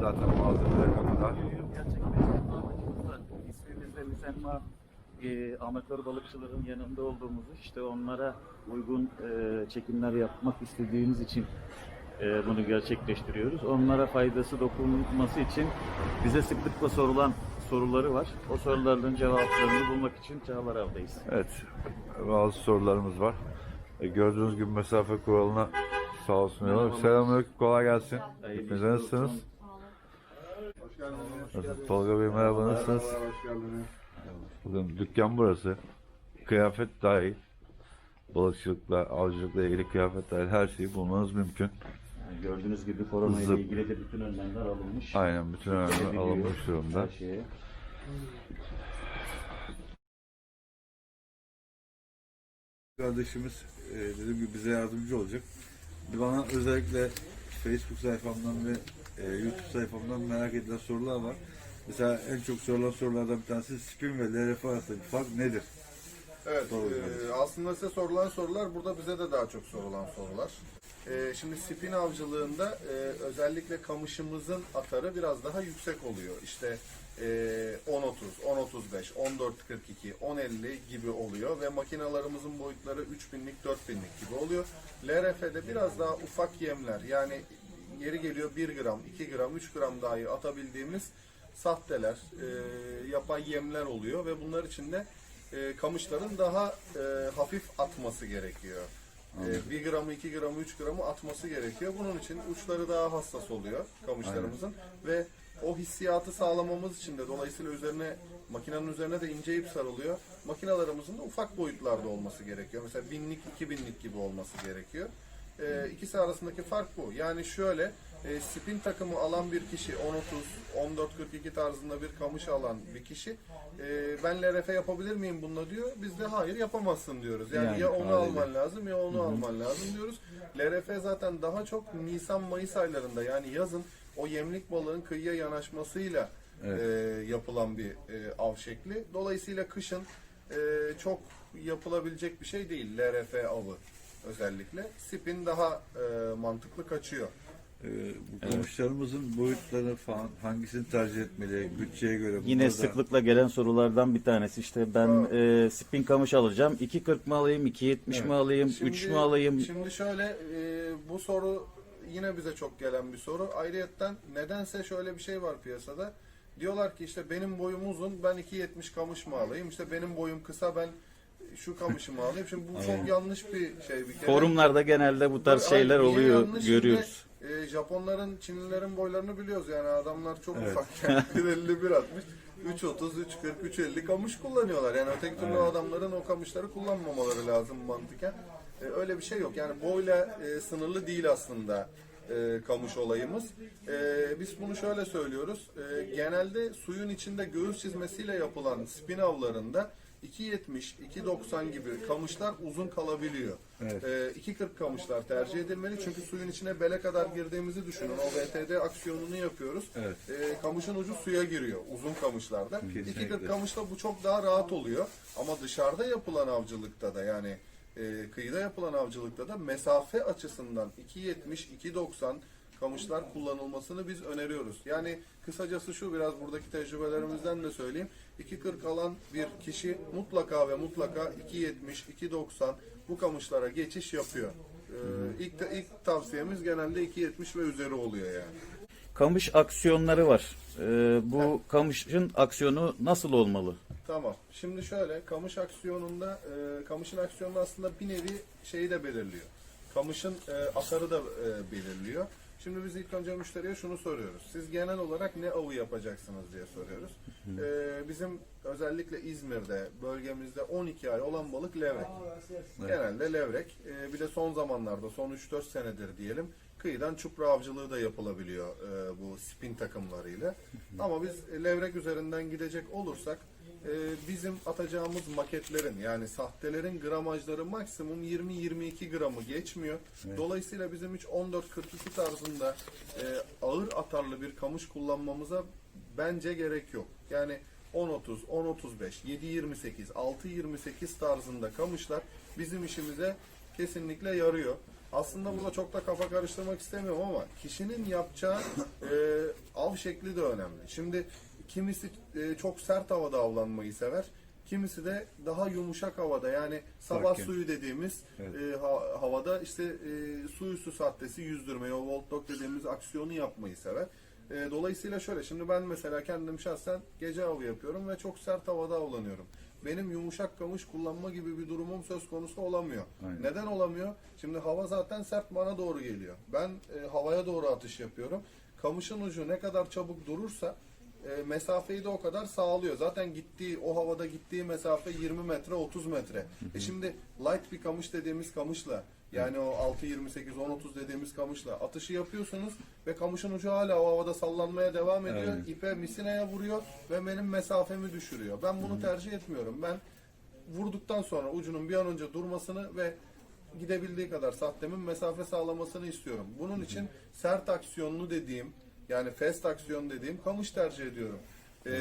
zaten malzemeler kapıda. İsmimizde müsemma e, amatör balıkçıların yanında olduğumuzu işte onlara uygun e, çekimler yapmak istediğimiz için e, bunu gerçekleştiriyoruz. Onlara faydası dokunması için bize sıklıkla sorulan soruları var. O soruların cevaplarını bulmak için Çağlar Av'dayız. Evet, bazı sorularımız var. E, gördüğünüz gibi mesafe kuralına sağ olsun. Merhabalar. Selamünaleyküm, kolay gelsin. Hepiniz nasılsınız? olsun. Nasıl? Tolga Bey merhaba, nasılsınız? Bugün dükkan burası. Kıyafet dahil. Balıkçılıkla, avcılıkla ilgili kıyafet dahil her şeyi bulmanız mümkün. Yani gördüğünüz gibi korona ile Zıp. ilgili de bütün önlemler alınmış. Aynen, bütün önlemler Gidebiliyor alınmış durumda. Her şeye. Kardeşimiz e, dediğim gibi bize yardımcı olacak. Bana özellikle Facebook sayfamdan ve e, YouTube sayfamdan merak edilen sorular var. Mesela en çok sorulan sorulardan bir tanesi spin ve LRF arasındaki fark nedir? Evet, e, aslında size sorulan sorular burada bize de daha çok sorulan sorular. E, şimdi spin avcılığında e, özellikle kamışımızın atarı biraz daha yüksek oluyor. İşte 10.30, 10.35, 14.42, 10.50 gibi oluyor ve makinalarımızın boyutları 3000'lik, 4000'lik gibi oluyor. LRF'de biraz daha ufak yemler yani yeri geliyor 1 gram, 2 gram, 3 gram dahi atabildiğimiz sahteler, e, yapay yemler oluyor ve bunlar için de e, kamışların daha e, hafif atması gerekiyor. E, 1 gramı, 2 gramı, 3 gramı atması gerekiyor. Bunun için uçları daha hassas oluyor kamışlarımızın ve o hissiyatı sağlamamız için de dolayısıyla üzerine makinenin üzerine de ince ip sarılıyor. Makinalarımızın da ufak boyutlarda olması gerekiyor. Mesela binlik, iki binlik gibi olması gerekiyor. E, ikisi arasındaki fark bu. Yani şöyle e, spin takımı alan bir kişi 10.30, 14.42 tarzında bir kamış alan bir kişi e, ben LRF yapabilir miyim bununla diyor. Biz de hayır yapamazsın diyoruz. Yani, Yani ya onu haliyle. alman lazım ya onu alman lazım diyoruz. LRF zaten daha çok Nisan-Mayıs aylarında yani yazın o yemlik balığın kıyıya yanaşmasıyla Evet. e, yapılan bir e, av şekli. Dolayısıyla kışın e, çok yapılabilecek bir şey değil LRF avı özellikle. Spin daha e, mantıklı kaçıyor. Ee, bu komşularımızın boyutları falan hangisini tercih etmeli bütçeye göre? Yine Bunları da- sıklıkla gelen sorulardan bir tanesi işte ben e, spin kamış alacağım. 2.40 mı alayım, 2.70 mi alayım, 3 mü alayım? Şimdi şöyle e, bu soru yine bize çok gelen bir soru. Ayrıyetten nedense şöyle bir şey var piyasada. Diyorlar ki işte benim boyum uzun ben 2.70 kamış mı alayım? İşte benim boyum kısa ben şu kamışı mı alayım? Şimdi bu çok yanlış bir şey bir kere. Forumlarda genelde bu tarz Ay, şeyler oluyor, görüyoruz. E, Japonların, Çinlilerin boylarını biliyoruz yani adamlar çok Evet. ufakken 1.51 atmış. 3.30, 3.40, 3.50 kamış kullanıyorlar. Yani öteki türlü adamların o kamışları kullanmamaları lazım mantıken. E, öyle bir şey yok. Yani boyla e, sınırlı değil aslında e, kamış olayımız. E, biz bunu şöyle söylüyoruz. E, genelde suyun içinde göğüs çizmesiyle yapılan spin avlarında 2.70, 2.90 gibi kamışlar uzun kalabiliyor. Evet. Ee, 2.40 kamışlar tercih edilmeli çünkü suyun içine bele kadar girdiğimizi düşünün. O VTD aksiyonunu yapıyoruz. Evet. Ee, kamışın ucu suya giriyor uzun kamışlarda. Kesinlikle. 2.40 kamışla bu çok daha rahat oluyor. Ama dışarıda yapılan avcılıkta da yani e, kıyıda yapılan avcılıkta da mesafe açısından 2.70, 2.90 kamışlar kullanılmasını biz öneriyoruz. Yani kısacası şu biraz buradaki tecrübelerimizden de söyleyeyim. 2.40 alan bir kişi mutlaka ve mutlaka 2.70, 2.90 bu kamışlara geçiş yapıyor. Ee, ilk, ilk tavsiyemiz genelde 2.70 ve üzeri oluyor yani. Kamış aksiyonları var. E, bu kamışın aksiyonu nasıl olmalı? Tamam. Şimdi şöyle kamış aksiyonunda e, kamışın aksiyonunda aslında bir nevi şeyi de belirliyor. Kamışın e, atarı da e, belirliyor. Şimdi biz ilk önce müşteriye şunu soruyoruz. Siz genel olarak ne avı yapacaksınız diye soruyoruz. E, bizim özellikle İzmir'de bölgemizde 12 ay olan balık levrek. Genelde levrek. E, bir de son zamanlarda son 3-4 senedir diyelim kıyıdan çupra avcılığı da yapılabiliyor e, bu spin takımlarıyla. Ama biz levrek üzerinden gidecek olursak bizim atacağımız maketlerin yani sahtelerin gramajları maksimum 20-22 gramı geçmiyor. Dolayısıyla bizim hiç 14-42 tarzında e, ağır atarlı bir kamış kullanmamıza bence gerek yok. Yani 10-30, 10-35, 7-28, 6-28 tarzında kamışlar bizim işimize kesinlikle yarıyor. Aslında burada çok da kafa karıştırmak istemiyorum ama kişinin yapacağı e, av şekli de önemli. Şimdi kimisi e, çok sert havada avlanmayı sever. Kimisi de daha yumuşak havada yani sabah Sakin. suyu dediğimiz Evet. e, ha- havada işte e, su üstü sahtesi yüzdürmeyi, o volt dog dediğimiz aksiyonu yapmayı sever. E, dolayısıyla şöyle şimdi ben mesela kendim şahsen gece avı yapıyorum ve çok sert havada avlanıyorum. Benim yumuşak kamış kullanma gibi bir durumum söz konusu olamıyor. Aynen. Neden olamıyor? Şimdi hava zaten sert bana doğru geliyor. Ben e, havaya doğru atış yapıyorum. Kamışın ucu ne kadar çabuk durursa e, mesafeyi de o kadar sağlıyor. Zaten gittiği o havada gittiği mesafe 20 metre 30 metre. E şimdi light bir kamış dediğimiz kamışla yani o 6.28 10.30 dediğimiz kamışla atışı yapıyorsunuz ve kamışın ucu hala o havada sallanmaya devam ediyor. Aynen. İpe misineye vuruyor ve benim mesafemi düşürüyor. Ben bunu tercih etmiyorum. Ben vurduktan sonra ucunun bir an önce durmasını ve gidebildiği kadar sahtemin mesafe sağlamasını istiyorum. Bunun için sert aksiyonlu dediğim yani fast aksiyon dediğim kamış tercih ediyorum. Ee,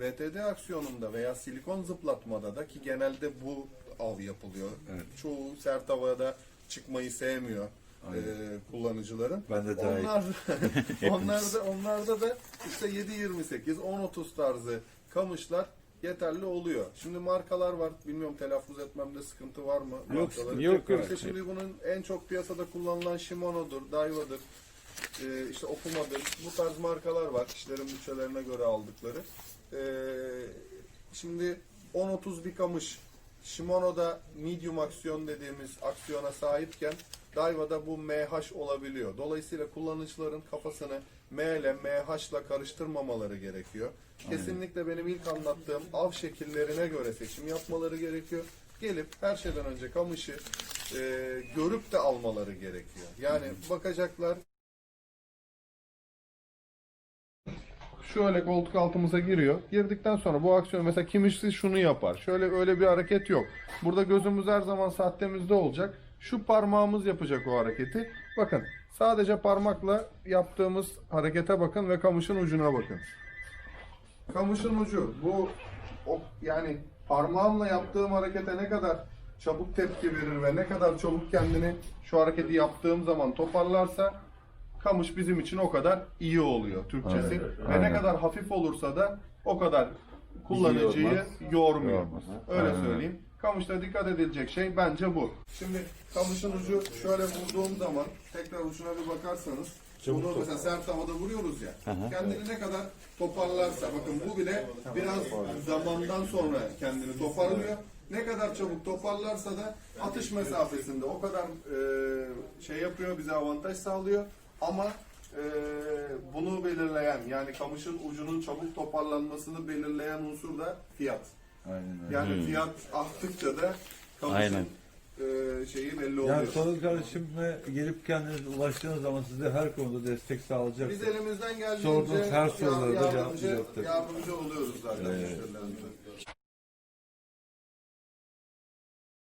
VTD aksiyonunda veya silikon zıplatmada da ki genelde bu av yapılıyor. Evet. Çoğu sert havada çıkmayı sevmiyor e, kullanıcıların. Ben de dahil. Onlar onlarda onlarda da işte 7.28 10.30 tarzı kamışlar yeterli oluyor. Şimdi markalar var. Bilmiyorum telaffuz etmemde sıkıntı var mı? Yok, Markaları. yok, yok. İşte şimdi bunun en çok piyasada kullanılan Shimano'dur, Daiwa'dır. E, işte Okuma'dır. Bu tarz markalar var. Kişilerin bütçelerine göre aldıkları. E, şimdi 10-30 bir kamış Shimano'da medium aksiyon dediğimiz aksiyona sahipken Daiwa'da bu MH olabiliyor. Dolayısıyla kullanıcıların kafasını M ile MH ile karıştırmamaları gerekiyor. Kesinlikle benim ilk anlattığım av şekillerine göre seçim yapmaları gerekiyor. Gelip her şeyden önce kamışı e, görüp de almaları gerekiyor. Yani bakacaklar şöyle koltuk altımıza giriyor. Girdikten sonra bu aksiyon mesela kimisi şunu yapar. Şöyle öyle bir hareket yok. Burada gözümüz her zaman sahtemizde olacak. Şu parmağımız yapacak o hareketi. Bakın sadece parmakla yaptığımız harekete bakın ve kamışın ucuna bakın. Kamışın ucu bu o, yani parmağımla yaptığım harekete ne kadar çabuk tepki verir ve ne kadar çabuk kendini şu hareketi yaptığım zaman toparlarsa kamış bizim için o kadar iyi oluyor Türkçesi. Aynen. Ve ne Aynen. kadar hafif olursa da o kadar kullanıcıyı Yormaz. yormuyor. Yormaz. Öyle Aynen. söyleyeyim. Kamışta dikkat edilecek şey bence bu. Şimdi kamışın ucu şöyle vurduğum zaman tekrar ucuna bir bakarsanız bunu mesela sert havada vuruyoruz ya. Kendini ne kadar toparlarsa bakın bu bile biraz zamandan sonra kendini toparlıyor. Ne kadar çabuk toparlarsa da atış mesafesinde o kadar e, şey yapıyor bize avantaj sağlıyor. Ama e, bunu belirleyen yani kamışın ucunun çabuk toparlanmasını belirleyen unsur da fiyat. Aynen öyle. Yani fiyat arttıkça da kamışın Aynen. e, şeyi belli oluyor. Yani Tolga kardeşimle gelip kendiniz ulaştığınız zaman size her konuda destek sağlayacak. Biz elimizden geldiğince Sorduğunuz her sorulara da cevap yardımcı, yardımcı oluyoruz zaten Evet. müşterilerimize.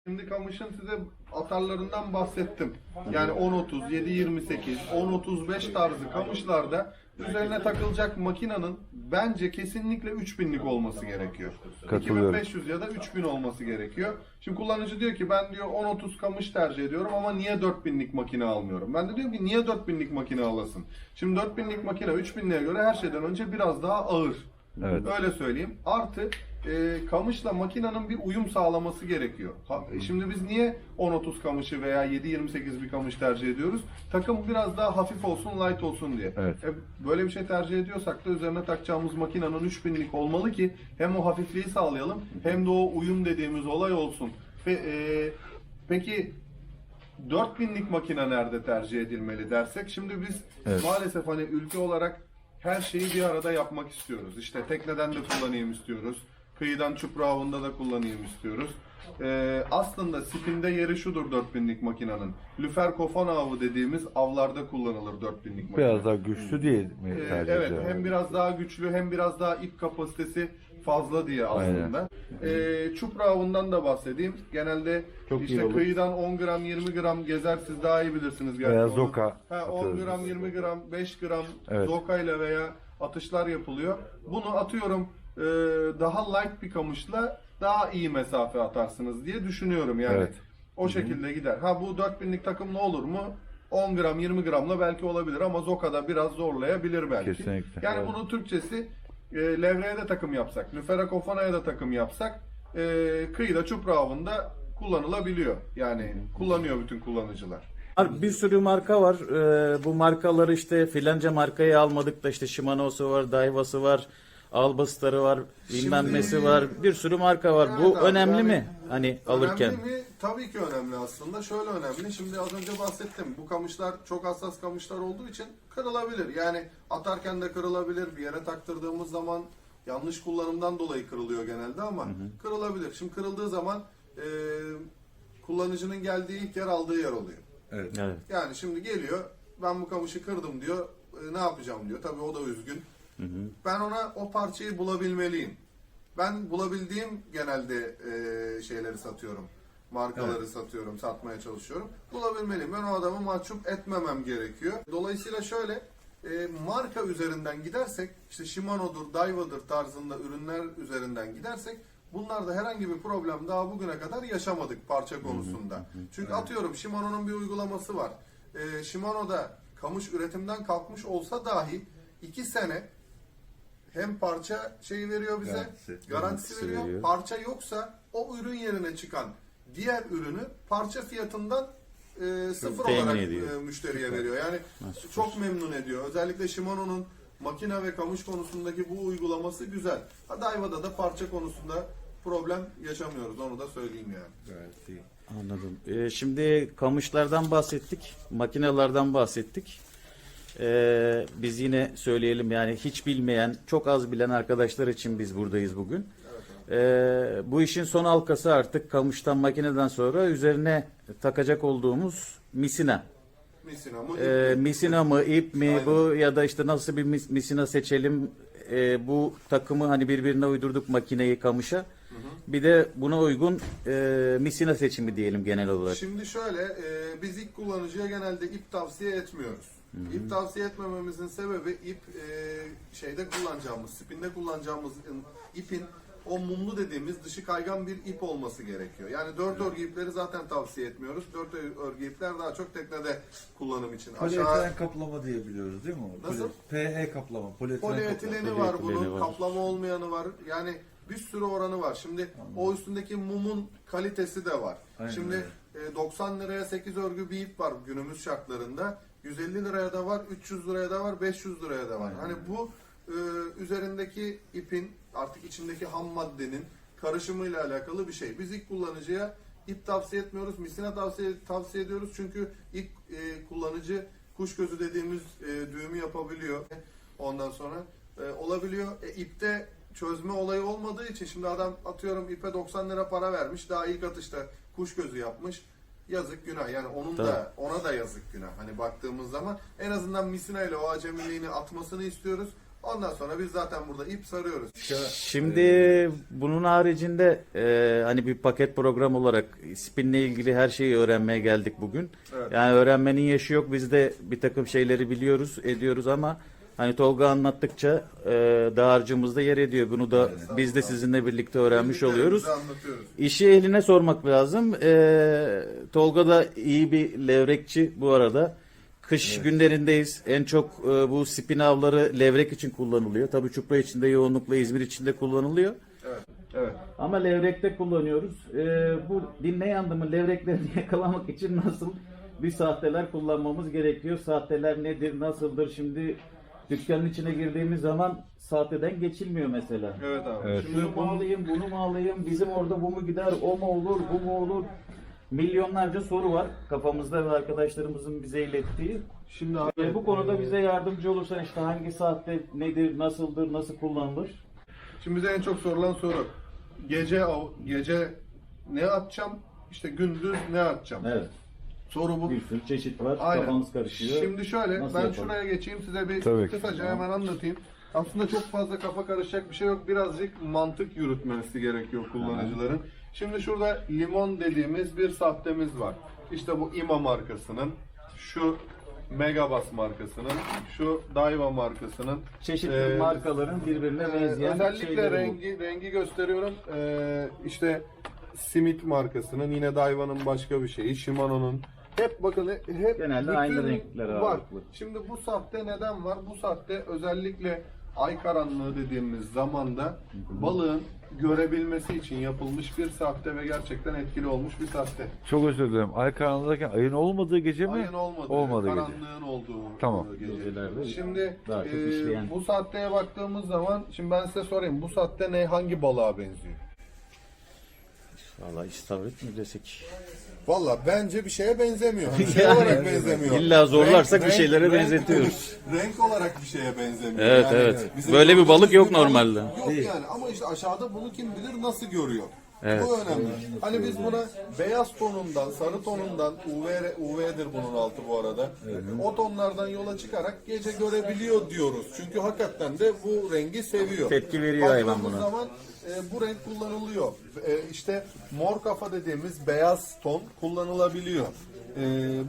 Şimdi kamışın size atarlarından bahsettim. Yani 10-30, 7-28, 10-35 tarzı kamışlarda üzerine takılacak makinanın bence kesinlikle 3000'lik olması gerekiyor. Katılıyorum. 2500 ya da 3000 olması gerekiyor. Şimdi kullanıcı diyor ki ben diyor 10-30 kamış tercih ediyorum ama niye 4000'lik makine almıyorum? Ben de diyorum ki niye 4000'lik makine alasın? Şimdi 4000'lik makine 3000'liğe göre her şeyden önce biraz daha ağır. Evet. Öyle söyleyeyim. Artı e, kamışla makinenin bir uyum sağlaması gerekiyor. Ha, şimdi biz niye 10-30 kamışı veya 7-28 bir kamış tercih ediyoruz? Takım biraz daha hafif olsun, light olsun diye. Evet. E, böyle bir şey tercih ediyorsak da üzerine takacağımız makinenin 3000'lik olmalı ki hem o hafifliği sağlayalım hem de o uyum dediğimiz olay olsun. Ve, e, peki 4000'lik makine nerede tercih edilmeli dersek şimdi biz Evet. maalesef hani ülke olarak her şeyi bir arada yapmak istiyoruz. İşte tekneden de kullanayım istiyoruz. Kıyıdan çupra avında da kullanayım istiyoruz. Ee, aslında spinde yeri şudur 4000'lik makinenin. Lüfer kofan avı dediğimiz avlarda kullanılır 4000'lik makine. Biraz daha güçlü diye mi Ee, tercih evet ediyorlar? hem biraz daha güçlü hem biraz daha ip kapasitesi fazla diye aslında. Ee, çupra avından da bahsedeyim. Genelde Çok iyi işte olur. kıyıdan 10 gram 20 gram gezer siz daha iyi bilirsiniz. gerçi Veya onu. zoka Ha, 10 atıyoruz gram biz. 20 gram 5 gram Evet. zoka ile veya atışlar yapılıyor. Bunu atıyorum e, daha light bir kamışla daha iyi mesafe atarsınız diye düşünüyorum yani. Evet. O şekilde gider. Ha bu 4000'lik takım ne olur mu? 10 gram 20 gramla belki olabilir ama Zoka'da biraz zorlayabilir belki. Kesinlikle. Yani Evet. bunun Türkçesi e, levreye de takım yapsak, lüfera kofanaya da takım yapsak e, kıyıda çupra avında kullanılabiliyor. Yani kullanıyor bütün kullanıcılar. Bir sürü marka var. Ee, bu markaları işte filanca markayı almadık da işte Shimano'su var, Daiva'sı var, Albastar'ı var, bilmem Şimdi- nesi var. Bir sürü marka var. Evet bu abi, önemli yani- mi? Hani alırken. Önemli mi? Tabii ki önemli aslında. Şöyle önemli. Şimdi az önce bahsettim. Bu kamışlar çok hassas kamışlar olduğu için kırılabilir. Yani atarken de kırılabilir. Bir yere taktırdığımız zaman yanlış kullanımdan dolayı kırılıyor genelde ama kırılabilir. Şimdi kırıldığı zaman e, kullanıcının geldiği ilk yer aldığı yer oluyor. Evet. Evet. Yani şimdi geliyor ben bu kamışı kırdım diyor. E, ne yapacağım diyor. Tabii o da üzgün. Ben ona o parçayı bulabilmeliyim. Ben bulabildiğim genelde e, şeyleri satıyorum. Markaları satıyorum, satmaya çalışıyorum. Bulabilmeliyim. Ben o adamı mahcup etmemem gerekiyor. Dolayısıyla şöyle e, marka üzerinden gidersek işte Shimano'dur, Daiva'dır tarzında ürünler üzerinden gidersek bunlarda herhangi bir problem daha bugüne kadar yaşamadık parça konusunda. Çünkü atıyorum Shimano'nun bir uygulaması var. E, Shimano'da kamış üretimden kalkmış olsa dahi 2 sene hem parça şeyi veriyor bize, Garantisi. garantisi, Garantisi veriyor. veriyor. Parça yoksa o ürün yerine çıkan diğer ürünü parça fiyatından e, sıfır Temin olarak ediyor. e, müşteriye veriyor. Yani çok memnun ediyor. Özellikle Shimano'nun makine ve kamış konusundaki bu uygulaması güzel. Ha, Daiva'da da parça konusunda problem yaşamıyoruz. Onu da söyleyeyim yani. İyi. Anladım. Ee, şimdi kamışlardan bahsettik, makinelerden bahsettik. Ee, biz yine söyleyelim yani hiç bilmeyen, çok az bilen arkadaşlar için biz buradayız bugün. Ee, bu işin son halkası artık kamıştan makineden sonra üzerine takacak olduğumuz misina. Misina mı? Ee, misina mı, ip mi Aynen. bu ya da işte nasıl bir mis- misina seçelim Ee, bu takımı hani birbirine uydurduk makineyi kamışa. Bir de buna uygun e, misina seçimi diyelim genel olarak. Şimdi şöyle, e, biz ilk kullanıcıya genelde ip tavsiye etmiyoruz. İp tavsiye etmememizin sebebi ip e, şeyde kullanacağımız, spinde kullanacağımız ipin o mumlu dediğimiz dışı kaygan bir ip olması gerekiyor. Yani dört örgü ipleri zaten tavsiye etmiyoruz. Dört örgü ipler daha çok teknede kullanım için. Aşağı Polietilen kaplama diye biliyoruz değil mi? Nasıl? PE kaplama. Polietilen Polietileni kaplama. var bunun, var. kaplama olmayanı var. Yani bir sürü oranı var. Şimdi o üstündeki mumun kalitesi de var. Aynen Şimdi e, 90 liraya 8 örgü bir ip var günümüz şartlarında. 150 liraya da var, 300 liraya da var, 500 liraya da var. Hani bu e, üzerindeki ipin artık içindeki ham maddenin karışımıyla alakalı bir şey. Biz ilk kullanıcıya ip tavsiye etmiyoruz, misina tavsiye tavsiye ediyoruz çünkü ilk e, kullanıcı kuş gözü dediğimiz e, düğümü yapabiliyor. Ondan sonra e, olabiliyor. E, ipte çözme olayı olmadığı için şimdi adam atıyorum ipe 90 lira para vermiş. Daha ilk atışta kuş gözü yapmış. Yazık günah. Yani onun da ona da yazık günah. Hani baktığımız zaman en azından misina ile o acemiliğini atmasını istiyoruz. Ondan sonra biz zaten burada ip sarıyoruz. Şimdi bunun haricinde e, hani bir paket program olarak spinle ilgili her şeyi öğrenmeye geldik bugün. Evet. Yani öğrenmenin yaşı yok. Biz de bir takım şeyleri biliyoruz, ediyoruz ama hani Tolga anlattıkça e, dağarcığımızda yer ediyor. Bunu da biz de sizinle birlikte öğrenmiş oluyoruz. İşi eline sormak lazım. Ee, Tolga da iyi bir levrekçi bu arada. Kış günlerindeyiz. En çok e, bu spin avları levrek için kullanılıyor. Tabii çupra için de yoğunlukla İzmir için de kullanılıyor. Evet. Evet. Ama levrekte kullanıyoruz. Ee, bu dinleyen adamın levreklerini yakalamak için nasıl bir sahteler kullanmamız gerekiyor? Sahteler nedir, nasıldır? Şimdi dükkanın içine girdiğimiz zaman sahteden geçilmiyor mesela. Evet abi. Evet. Şimdi Şunu mu alayım, bunu mu alayım, bizim orada bu mu gider, o mu olur, bu mu olur? Milyonlarca soru var kafamızda ve arkadaşlarımızın bize ilettiği. Şimdi abi, E, bu konuda bize yardımcı olursan işte hangi saatte nedir, nasıldır, nasıl kullanılır? Şimdi bize en çok sorulan soru. Gece av- gece ne atacağım? İşte gündüz ne atacağım? Evet, Soru bu. bir sürü çeşit var, Aynen. kafanız karışıyor. Şimdi şöyle Nasıl ben yapalım? şuraya geçeyim size bir Tabii ki. kısaca hemen anlatayım. Aslında çok fazla kafa karışacak bir şey yok. Birazcık mantık yürütmesi gerekiyor kullanıcıların. Şimdi şurada limon dediğimiz bir sahtemiz var. İşte bu İMA markasının, şu Megabas markasının, şu Daiwa markasının Çeşitli Ee, markaların birbirine ee, benzeyen özellikle şeyleri bu. rengi rengi gösteriyorum. Ee, işte Smith markasının yine Daiwa'nın başka bir şeyi, Shimano'nun Hep bakın hep Genelde bütün- aynı renkler var. ağırlıklı. Şimdi bu sahte neden var? Bu sahte özellikle ay karanlığı dediğimiz zamanda balığın görebilmesi için yapılmış bir sahte ve gerçekten etkili olmuş bir sahte. Çok özür dilerim. Ay karanlığındayken ayın olmadığı gece mi? Ayın olmadığı, Olmadığı gece. karanlığın olduğu Tamam. gece. Gecelerde Şimdi daha çok e, işleyen. bu sahteye baktığımız zaman şimdi ben size sorayım bu sahte ne hangi balığa benziyor? Valla istavrit mi desek? Valla bence bir şeye benzemiyor. Bir şey olarak benzemiyor. İlla zorlarsak bir şeylere benzetiyoruz. renk olarak bir şeye benzemiyor. Evet, evet. Böyle bir balık yok normalde. Yok yani ama işte aşağıda bunu kim bilir nasıl görüyor. Evet. Bu önemli. Hani biz buna beyaz tonundan, sarı tonundan, UV, UV'dir bunun altı bu arada. O tonlardan yola çıkarak gece görebiliyor diyoruz. Çünkü hakikaten de bu rengi seviyor. Tepki veriyor hayvan Baktığımız buna. zaman e, bu renk kullanılıyor. E, işte mor kafa dediğimiz beyaz ton kullanılabiliyor. E,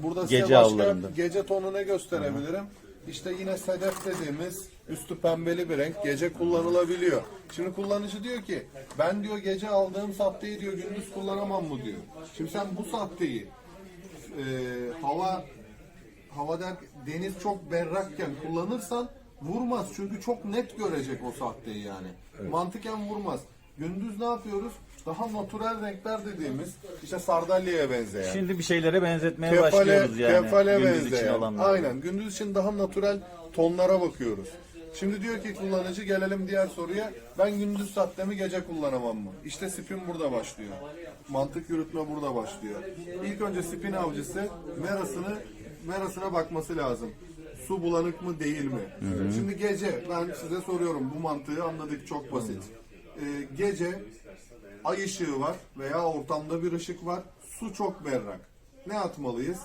burada size Gece başka avlarında. gece tonu ne gösterebilirim? İşte yine sedef dediğimiz üstü pembeli bir renk gece kullanılabiliyor. Şimdi kullanıcı diyor ki ben diyor gece aldığım sahteyi diyor gündüz kullanamam mı diyor. Şimdi sen bu sahteyi e, hava hava der, deniz çok berrakken kullanırsan vurmaz. Çünkü çok net görecek o sahteyi yani. Mantıken vurmaz. Gündüz ne yapıyoruz? Daha natürel renkler dediğimiz işte sardalyaya benzeyen. Şimdi bir şeylere benzetmeye Kefale, başlıyoruz yani. kefale gündüz için benzeyen. alanlar. Aynen. Gündüz için daha natürel tonlara bakıyoruz. Şimdi diyor ki kullanıcı gelelim diğer soruya. Ben gündüz sattemi gece kullanamam mı? İşte spin burada başlıyor. Mantık yürütme burada başlıyor. İlk önce spin avcısı merasını merasına bakması lazım. Su bulanık mı değil mi? Şimdi gece ben size soruyorum bu mantığı anladık çok basit. Ee, gece ay ışığı var veya ortamda bir ışık var. Su çok berrak. Ne atmalıyız?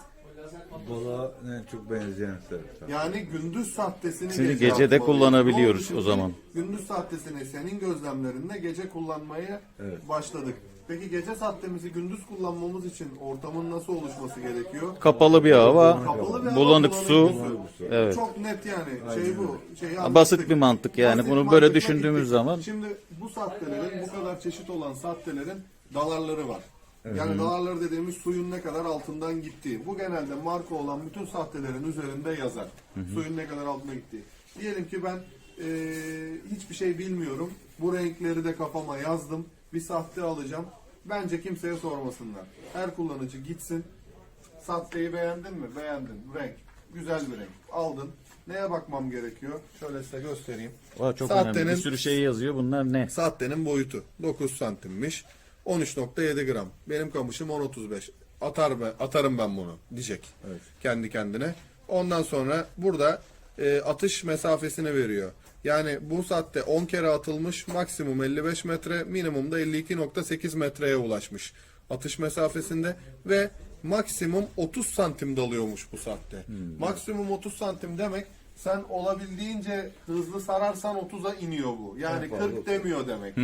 Balığa en çok benzeyen sebep. Yani gündüz sahtesini Şimdi gece gecede atmalıyız. kullanabiliyoruz şimdi? o zaman. Gündüz sahtesini senin gözlemlerinde gece kullanmaya Evet. başladık. Peki gece sahtemizi gündüz kullanmamız için ortamın nasıl oluşması gerekiyor? Kapalı bir hava, Kapalı bir hava, bulanık su. su. Evet. Çok net yani şey bu. Şeyi Basit anlattık. bir mantık yani. Basit Bunu mantıkla böyle düşündüğümüz gittik. zaman Şimdi bu sahtelerin bu kadar çeşit olan sahtelerin dalarları var. Yani dalarları dediğimiz suyun ne kadar altından gittiği. Bu genelde marka olan bütün sahtelerin üzerinde yazar. Suyun ne kadar altına gittiği. Diyelim ki ben eee, hiçbir şey bilmiyorum. Bu renkleri de kafama yazdım. Bir sahte alacağım. Bence kimseye sormasınlar. Her kullanıcı gitsin. Sahteyi beğendin mi? Beğendim. Renk. Güzel bir renk. Aldın. Neye bakmam gerekiyor? Şöyle size göstereyim. Aa, çok Sahtenin- önemli. Bir sürü şey yazıyor. Bunlar ne? Sahtenin boyutu 9 santimmiş. 13.7 gram. Benim kamışım 10.35. Atar be, atarım ben bunu diyecek. Kendi kendine. Ondan sonra burada e, atış mesafesini veriyor. Yani bu saatte 10 kere atılmış maksimum 55 metre minimum da 52.8 metreye ulaşmış atış mesafesinde ve maksimum 30 santim dalıyormuş bu saatte. Maksimum 30 santim demek sen olabildiğince hızlı sararsan 30'a iniyor bu. Yani 40 demiyor demek.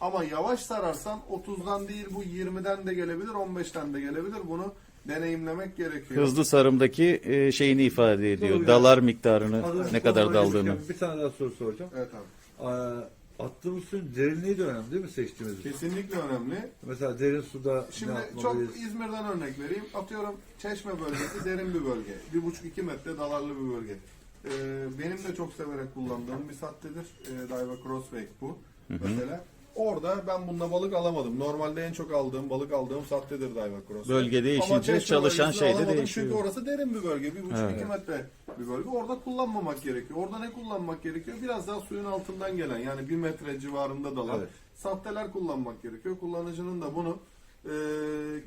Ama yavaş sararsan 30'dan değil bu 20'den de gelebilir 15'ten de gelebilir. Bunu deneyimlemek gerekiyor. Hızlı sarımdaki e, şeyini ifade ediyor. Doğru. Dalar miktarını Hazır ne kadar daldığını. Bir tane daha soru soracağım. Evet abi. Ee, attığımız suyun derinliği de önemli değil mi seçtiğimiz? Kesinlikle önemli. Mesela derin suda Şimdi ne çok? İzmir'den örnek vereyim. Atıyorum Çeşme bölgesi derin bir bölge. Bir buçuk iki metre dalarlı bir bölge. Ee, benim de çok severek kullandığım bir sattedir. Ee, Daiwa Crosswake bu. Mesela. Orada ben bununla balık alamadım. Normalde en çok aldığım, balık aldığım sattedir Daiwa Crosswake. Bölge Ama değişince Çeşme çalışan bölgesini şey de alamadım değişiyor. Çünkü orası derin bir bölge. Bir buçuk Evet. iki metre bir bölge. Orada kullanmamak gerekiyor. Orada ne kullanmak gerekiyor? Biraz daha suyun altından gelen yani bir metre civarında dalan Evet. sahteler kullanmak gerekiyor. Kullanıcının da bunu e,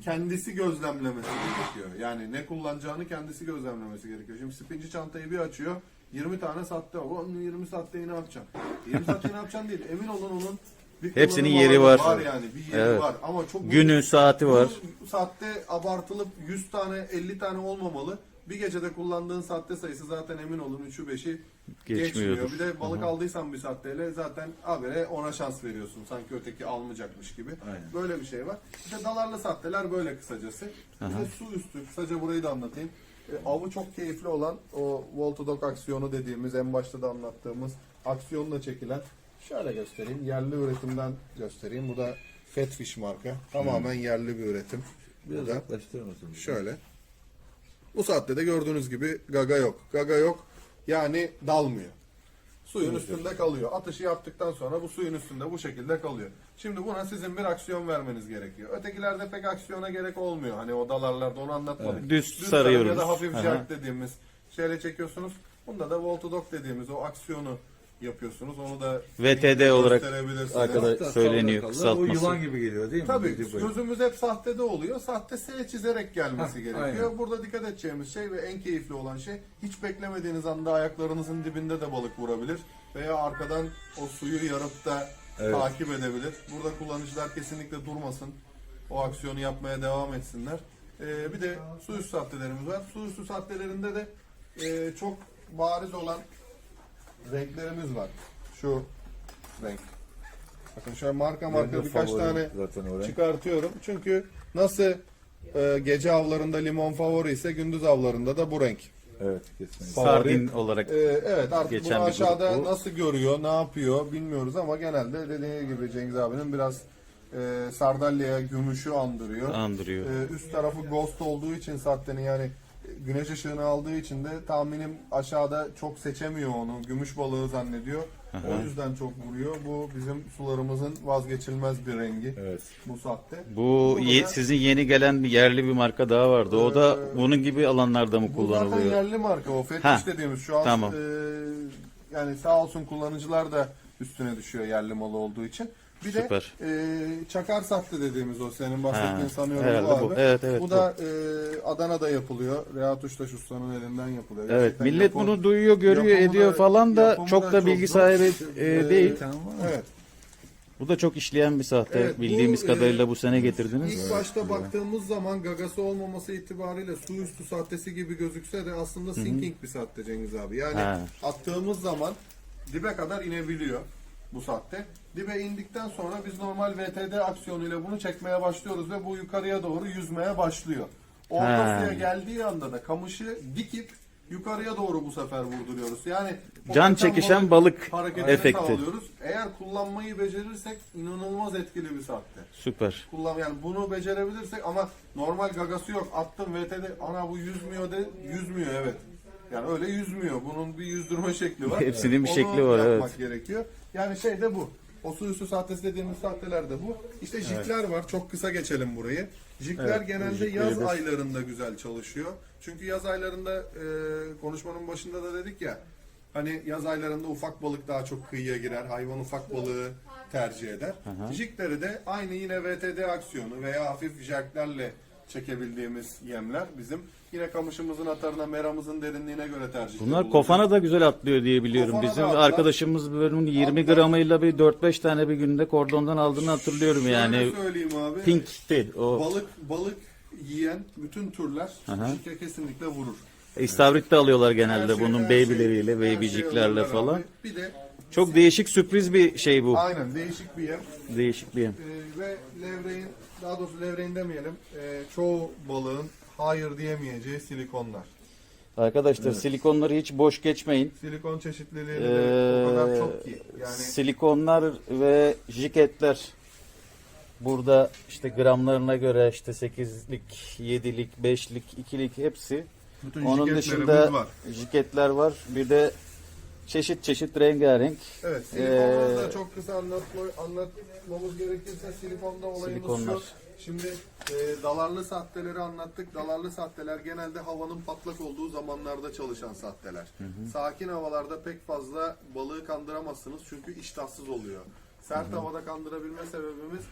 kendisi gözlemlemesi gerekiyor. Yani ne kullanacağını kendisi gözlemlemesi gerekiyor. Şimdi spinci çantayı bir açıyor. 20 tane var. Onun 20 sahteyi ne yapacaksın? 20 sahteyi ne yapacaksın değil. Emin olun onun bir Hepsinin yeri var. Var yani bir yeri Evet. var. Ama çok Günü, saati var. saatte abartılıp 100 tane 50 tane olmamalı. Bir gecede kullandığın saatte sayısı zaten emin olun 3'ü 5'i geçmiyor. Bir de balık aldıysan bir saatteyle zaten habere ona şans veriyorsun. Sanki öteki almayacakmış gibi. Aynen. Böyle bir şey var. İşte dalarlı saatteler böyle kısacası. Bir de su üstü. Kısaca burayı da anlatayım. E, avı çok keyifli olan o Volta Dog aksiyonu dediğimiz en başta da anlattığımız aksiyonla çekilen şöyle göstereyim. Yerli üretimden göstereyim. Bu da Fatfish marka. Tamamen yerli bir üretim. Biraz yaklaştırır mısın? Şöyle. Bu saatte de gördüğünüz gibi gaga yok. Gaga yok yani dalmıyor. Suyun üstünde kalıyor. Atışı yaptıktan sonra bu suyun üstünde bu şekilde kalıyor. Şimdi buna sizin bir aksiyon vermeniz gerekiyor. Ötekilerde pek aksiyona gerek olmuyor. Hani o dalarlarda onu anlatmadık. Düz sarı sarıyoruz. Ya da hafif jerk dediğimiz şeyle çekiyorsunuz. Bunda da Voltodog dediğimiz o aksiyonu yapıyorsunuz. Onu da VTD olarak arkadaş- söyleniyor, kısaltması. O yılan gibi geliyor değil mi? Tabii gözümüz hep sahtede oluyor. Sahte S çizerek gelmesi Hah, gerekiyor. aynen. Burada dikkat edeceğimiz şey ve en keyifli olan şey hiç beklemediğiniz anda ayaklarınızın dibinde de balık vurabilir. Veya arkadan o suyu yarıp da Evet. takip edebilir. Burada kullanıcılar kesinlikle durmasın. O aksiyonu yapmaya devam etsinler. Ee, bir de su üstü sahtelerimiz var. Su üstü sahtelerinde de e, çok bariz olan renklerimiz var. Şu renk. Bakın şöyle marka Benim marka de birkaç tane çıkartıyorum. Çünkü nasıl e, gece avlarında limon favori ise gündüz avlarında da bu renk. Evet kesinlikle. Sardin olarak E, evet artık Geçen bunu bir aşağıda grup bu. nasıl görüyor, ne yapıyor bilmiyoruz ama genelde dediği gibi Cengiz abinin biraz e, sardalyaya gümüşü andırıyor. andırıyor. E, üst tarafı ghost olduğu için zaten yani güneş ışığını aldığı için de tahminim aşağıda çok seçemiyor onu. Gümüş balığı zannediyor. O yüzden çok vuruyor. Bu bizim sularımızın vazgeçilmez bir rengi. Evet. Bu sahte. Bu ye- da- sizin yeni gelen bir yerli bir marka daha vardı. O da Ee, bunun gibi alanlarda mı Bu zaten kullanılıyor? yerli marka o Fetiş dediğimiz şu an tamam. e, yani sağ olsun kullanıcılar da üstüne düşüyor yerli malı olduğu için. Bir de Süper. e, çakar sahte dediğimiz o senin bahsettiğin Ha, sanıyorum herhalde bu abi. bu. Evet, evet, bu da e, Adana'da yapılıyor. Rehat Uçtaş Usta'nın elinden yapılıyor. Evet, Gerçekten millet yapım- bunu duyuyor, görüyor, yapımı ediyor da- falan da yapımı çok da bilgi sahibi e, Ee, değil. Evet. Bu da çok işleyen bir sahte. Evet, bu, Bildiğimiz e, kadarıyla bu sene getirdiniz. İlk başta baktığımız zaman gagası olmaması itibariyle su üstü sahtesi gibi gözükse de aslında sinking bir sahte Cengiz abi. Yani Ha. attığımız zaman dibe kadar inebiliyor bu sahte. Dibe indikten sonra biz normal VTD aksiyonuyla bunu çekmeye başlıyoruz ve bu yukarıya doğru yüzmeye başlıyor. Orta Ha. suya geldiği anda da kamışı dikip yukarıya doğru bu sefer vurduruyoruz. Yani Can çekişen balık hareketini efekti. sağlıyoruz. Eğer kullanmayı becerirsek inanılmaz etkili bir sahte Süper. kullan yani bunu becerebilirsek ama normal gagası yok. Attım VT'de ana bu yüzmüyor de yüzmüyor evet. Yani öyle yüzmüyor. Bunun bir yüzdürme şekli var. Hepsinin bir Onu şekli var, yapmak evet. gerekiyor. Yani şey de bu. O su üstü sahtesi dediğimiz sahteler de bu. İşte jikler var. Çok kısa geçelim burayı. Jikler Evet, genelde jikleri yaz de- aylarında güzel çalışıyor. Çünkü yaz aylarında e, konuşmanın başında da dedik ya hani yaz aylarında ufak balık daha çok kıyıya girer. Hayvan ufak balığı tercih eder. Jikleri de aynı yine VTD aksiyonu veya hafif jerklerle çekebildiğimiz yemler bizim. Yine kamışımızın atarına, meramızın derinliğine göre tercih Bunlar kofana da güzel atlıyor diye biliyorum. Kofana da Bizim atlar. arkadaşımız bunun 20 Atlar. gramıyla bir 4-5 tane bir günde kordondan aldığını hatırlıyorum yani. söyleyeyim abi. Pink değil. O Balık balık yiyen bütün türler Aha. jike kesinlikle vurur. istavrit de alıyorlar Her genelde şey- bunun her şey- baby'leriyle, şey babyciklerle alırlar falan. abi. Bir de Çok değişik sürpriz bir şey bu. aynen değişik bir yem. Değişik bir yem. Ee, ve levreğin daha doğrusu levreğin demeyelim. ee, çoğu balığın hayır diyemeyeceği silikonlar. Arkadaşlar silikonları hiç boş geçmeyin. Silikon çeşitliliği de o kadar Ee, çok ki. Yani Silikonlar ve jiketler burada işte gramlarına göre işte 8'lik, 7'lik, 5'lik, 2'lik hepsi. bütün Onun dışında var. jiketler var. Bir de çeşit çeşit rengarenk. Evet, silikonları da Ee, çok kısa anlatma, anlatmamız gerekirse silikonda olayımız Silikonlar. şu. Şimdi e, dalarlı sahteleri anlattık. Dalarlı sahteler genelde havanın patlak olduğu zamanlarda çalışan sahteler. Sakin havalarda pek fazla balığı kandıramazsınız çünkü iştahsız oluyor. Sert havada kandırabilme sebebimiz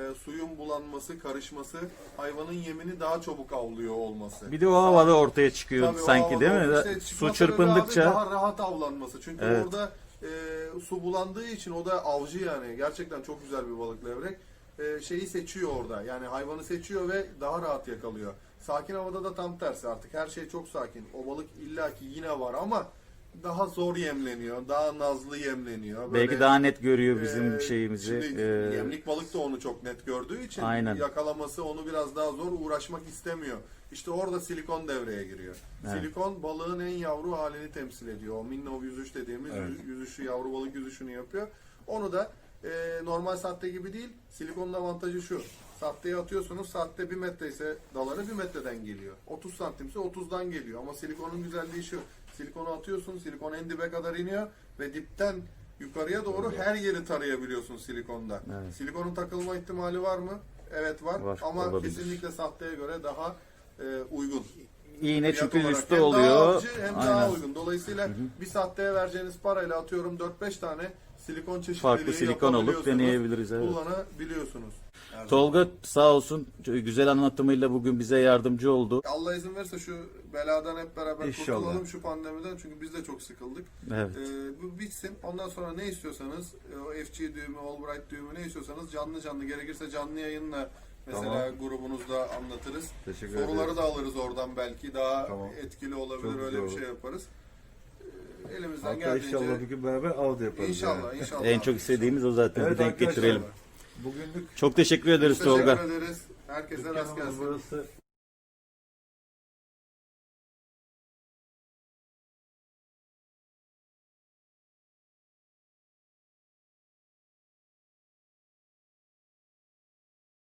e, suyun bulanması, karışması, hayvanın yemini daha çabuk avlıyor olması. Bir de o havada ortaya çıkıyor Tabii o sanki değil mi? havada Su çırpındıkça abi daha rahat avlanması. Çünkü Evet. orada e, su bulandığı için o da avcı yani. Gerçekten çok güzel bir balık levrek. E, şeyi seçiyor orada. Yani hayvanı seçiyor ve daha rahat yakalıyor. Sakin havada da tam tersi artık. Her şey çok sakin. O balık illaki yine var ama daha zor yemleniyor. Daha nazlı yemleniyor. Böyle, belki daha net görüyor bizim ee, şeyimizi. Şimdi Ee, yemlik balık da onu çok net gördüğü için Aynen. yakalaması onu biraz daha zor uğraşmak istemiyor. İşte orada silikon devreye giriyor. Evet. Silikon balığın en yavru halini temsil ediyor. O minnow yüzüş dediğimiz Evet. yüzüşü yavru balık yüzüşünü yapıyor. Onu da e, normal sahte gibi değil. Silikonun avantajı şu. Sahteye atıyorsunuz. Sahte 1 metre ise daları 1 metreden geliyor. 30 santimse 30'dan geliyor. Ama silikonun güzelliği şu. Silikonu atıyorsun. Silikon en dibe kadar iniyor ve dipten yukarıya doğru her yeri tarayabiliyorsun silikonda. Evet. Silikonun takılma ihtimali var mı? Evet var. Var, Ama olabilir. kesinlikle sahteye göre daha e, uygun. İğne Fiyat çünkü olarak üstte hem oluyor. Daha avcı hem daha Aynen. uygun. Dolayısıyla bir sahteye vereceğiniz parayla atıyorum 4-5 tane silikon çeşitliliği Farklı silikon alıp yapabiliyorsunuz, deneyebiliriz. Evet. Kullanabiliyorsunuz. Tolga sağ olsun güzel anlatımıyla bugün bize yardımcı oldu. Allah izin verirse şu beladan hep beraber İnşallah. kurtulalım şu pandemiden çünkü biz de çok sıkıldık. Evet. Ee, bu bitsin. Ondan sonra ne istiyorsanız e, o FG düğümü, Albright düğümü ne istiyorsanız canlı canlı gerekirse canlı yayınla mesela Tamam. grubunuzda anlatırız. Teşekkür Soruları ederim. da alırız oradan belki daha Tamam. etkili olabilir Çok öyle bir olur. şey yaparız. Ee, Elimizden Hatta geldiğince inşallah bir gün beraber av da yaparız. İnşallah, yani. inşallah. En çok istediğimiz o zaten. Evet bir denk getirelim. Bugünlük Çok teşekkür ederiz Teşekkür Tolga. ederiz. Herkese rast gelsin. burası.